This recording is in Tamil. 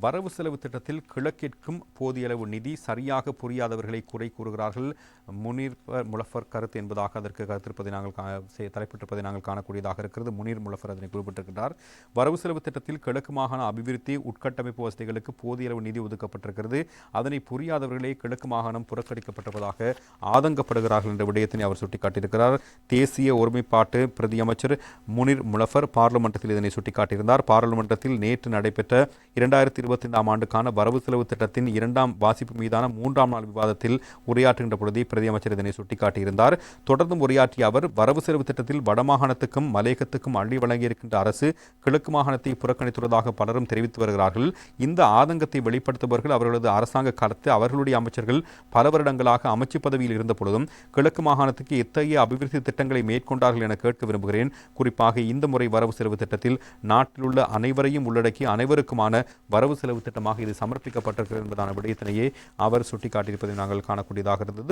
வரவு செலவு திட்டத்தில் கிழக்கிற்கும் போதிய அளவு நிதி சரியாக புரியாதவர்களை குறை கூறுகிறார்கள். முனீர் முலஃபர் கருத்து என்பதாக அதற்கு கருத்திருப்பதை நாங்கள் கா- தலைப்பிட்டிருப்பதை நாங்கள் காணக்கூடியதாக இருக்கிறது. முனீர் முலஃபர் அதனை குறிப்பிட்டிருக்கிறார். வரவு செலவு திட்டத்தில் கிழக்கு மாகாண அபிவிருத்தி உட்கட்டமைப்பு வசதிகளுக்கு போதிய அளவு நிதி ஒதுக்கப்பட்டிருக்கிறது. அதனை புரியாதவர்களே கிழக்கு மாகாணம் புறக்கணிக்கப்பட்டிருப்பதாக ஆதங்கப்படுகிறார்கள் என்ற விடயத்தினை அவர் சுட்டிக்காட்டியிருக்கிறார். தேசிய ஒருமைப்பாட்டு பிரதியமைச்சர் முனிர் முலஃபர் பார்லிமெண்டத்தில் இதனை சுட்டிக்காட்டியிருந்தார். பாராளுமன்றத்தில் நேற்று நடைபெற்ற இரண்டாயிரத்தி இருபத்தைந்தாம் ஆண்டுக்கான வரவு செலவு திட்டத்தின் இரண்டாம் வாசிப்பு மீதான மூன்றாம் நாள் விவாதத்தில் உரையாற்றுகின்ற பொழுதே பிரதி அமைச்சர் இதனை சுட்டிக்காட்டியிருந்தார். தொடர்ந்தும் உரையாற்றிய அவர் வரவு செலவு திட்டத்தில் வடமாகாணத்துக்கும் மலையகத்துக்கும் அள்ளி வழங்கியிருக்கின்ற அரசு கிழக்கு மாகாணத்தை புறக்கணித்துள்ளதாக பலரும் தெரிவித்து வருகிறார்கள். இந்த ஆதங்கத்தை வெளிப்படுத்துபவர்கள் அவர்களது அரசாங்க காலத்து அவர்களுடைய அமைச்சர்கள் பல வருடங்களாக அமைச்சு பதவியில் இருந்த பொழுதும் கிழக்கு மாகாணத்துக்கு எத்தகைய அபிவிருத்தி திட்டங்களை மேற்கொண்டார்கள் என கேட்க விரும்புகிறேன். குறிப்பாக இந்த முறை வரவு செலவு திட்டத்தில் நாட்டில் உள்ள அனைவரையும் உள்ளடக்கி அனைவருக்குமான வரவு வரவு செலவு திட்டமாக இது சமர்ப்பிக்கப்பட்டிருக்கிறது என்பதான விடயத்தினையே அவர் சுட்டிக்காட்டியிருப்பதை நாங்கள் காணக்கூடியதாக இருந்தது.